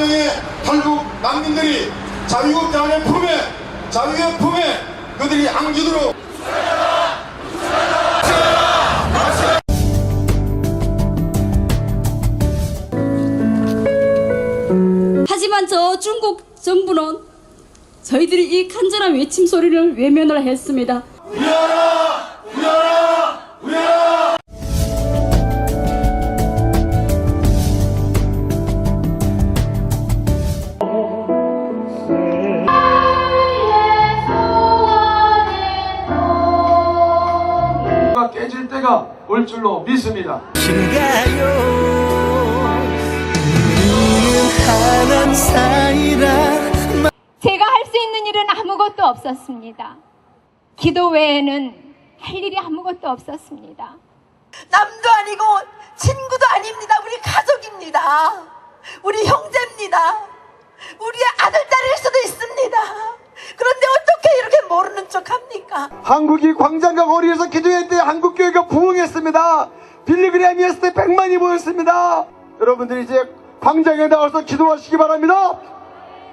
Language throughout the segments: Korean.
30만 명의 탈북 난민들이 자유국가의 품에 자유의 품에 그들이 안기도록 하지만 저 중국 정부는 저희들이 이 간절한 외침 소리를 외면을 했습니다. 우야라 우야라 우야라 가 깨질 때가 올 줄로 믿습니다. 제가 할 수 있는 일은 아무것도 없었습니다. 기도 외에는 할 일이 아무것도 없었습니다. 남도 아니고 친구도 아닙니다. 우리 가족입니다. 우리 형제입니다. 우리의 아들, 딸일 수도 있습니다. 그런데 어떻게 이렇게 모르는 척 합니까? 한국이 광장과 거리에서 기도할 때 한국교회가 부흥했습니다. 빌리그램이었을 때 100만이 모였습니다. 여러분들이 이제 광장에 나와서 기도하시기 바랍니다.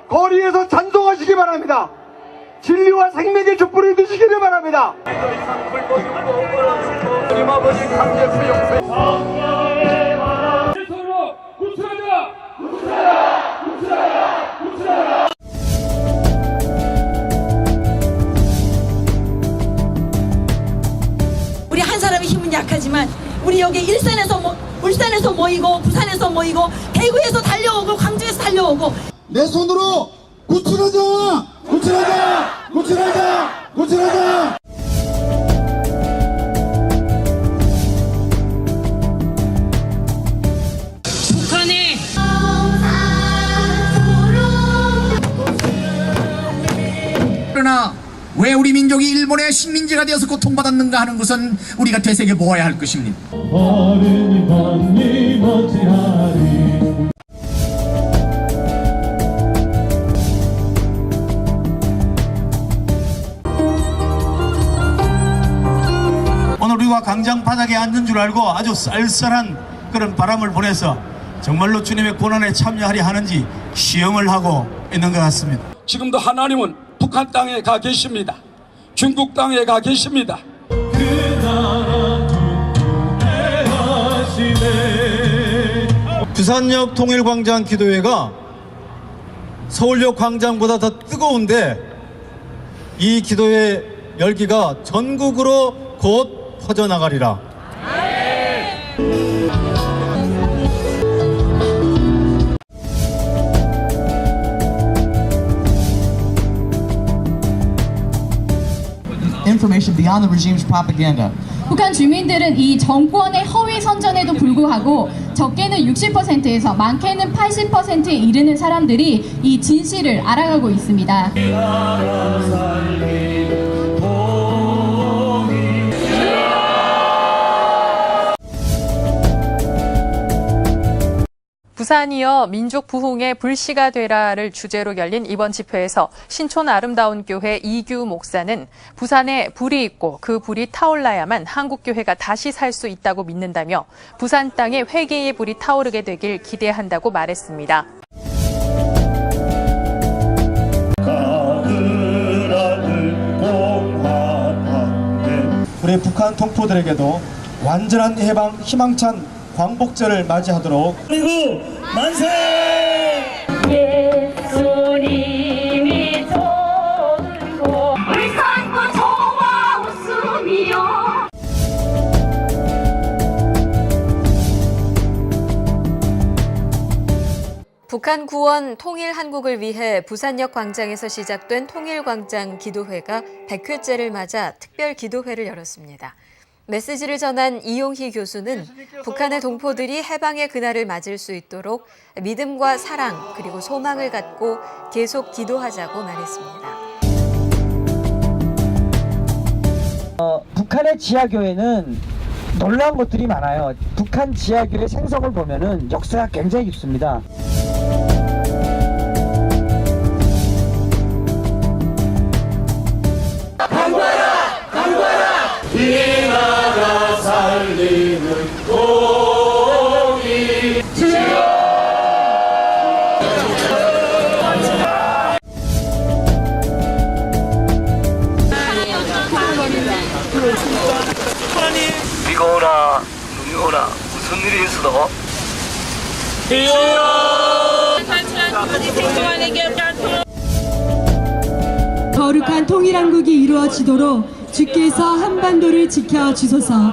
거리에서 찬송하시기 바랍니다. 진리와 생명의 촛불을 드시기를 바랍니다. 약하지만 우리 여기 일산에서 모, 울산에서 모이고 부산에서 모이고 대구에서 달려오고 광주에서 달려오고 내 손으로 구출하자! 구출하자! 구출하자! 구출하자 왜 우리 민족이 일본의 식민지가 되어서 고통받았는가 하는 것은 우리가 되새겨 보아야 할 것입니다. 오늘 우리가 광장 바닥에 앉은 줄 알고 아주 쌀쌀한 그런 바람을 보내서 정말로 주님의 고난에 참여하려 하는지 시험을 하고 있는 것 같습니다. 지금도 하나님은 북한 땅에 가 계십니다. 중국 땅에 가 계십니다. 부산역 통일광장 기도회가 서울역 광장보다 더 뜨거운데 이 기도회 열기가 전국으로 곧 퍼져나가리라. Information beyond the regime's propaganda 북한 주민들은 이 정권의 허위 선전에도 불구하고 적게는 60%에서 많게는 80%에 이르는 사람들이 이 진실을 알아가고 있습니다. 부산이여 민족 부흥의 불씨가 되라를 주제로 열린 이번 집회에서 신촌 아름다운 교회 이규 목사는 부산에 불이 있고 그 불이 타올라야만 한국 교회가 다시 살 수 있다고 믿는다며 부산 땅에 회개의 불이 타오르게 되길 기대한다고 말했습니다. 우리 북한 동포들에게도 완전한 해방 희망찬 광복절을 맞이하도록. 그리고 만세! 예수님이 좋고 우리 삶과 저와 웃음이요. 북한 구원 통일 한국을 위해 부산역 광장에서 시작된 통일광장 기도회가 100회째를 맞아 특별 기도회를 열었습니다. 메시지를 전한 이용희 교수는 북한의 동포들이 해방의 그날을 맞을 수 있도록 믿음과 사랑 그리고 소망을 갖고 계속 기도하자고 말했습니다. 북한의 지하교회는 놀라운 것들이 많아요 북한 지하교회 생성을 보면은 역사가 굉장히 깊습니다 비가 오나 눈이 오나 무슨 일이 있어도 거룩한 통일한국이 이루어지도록 주께서 한반도를 지켜 주소서.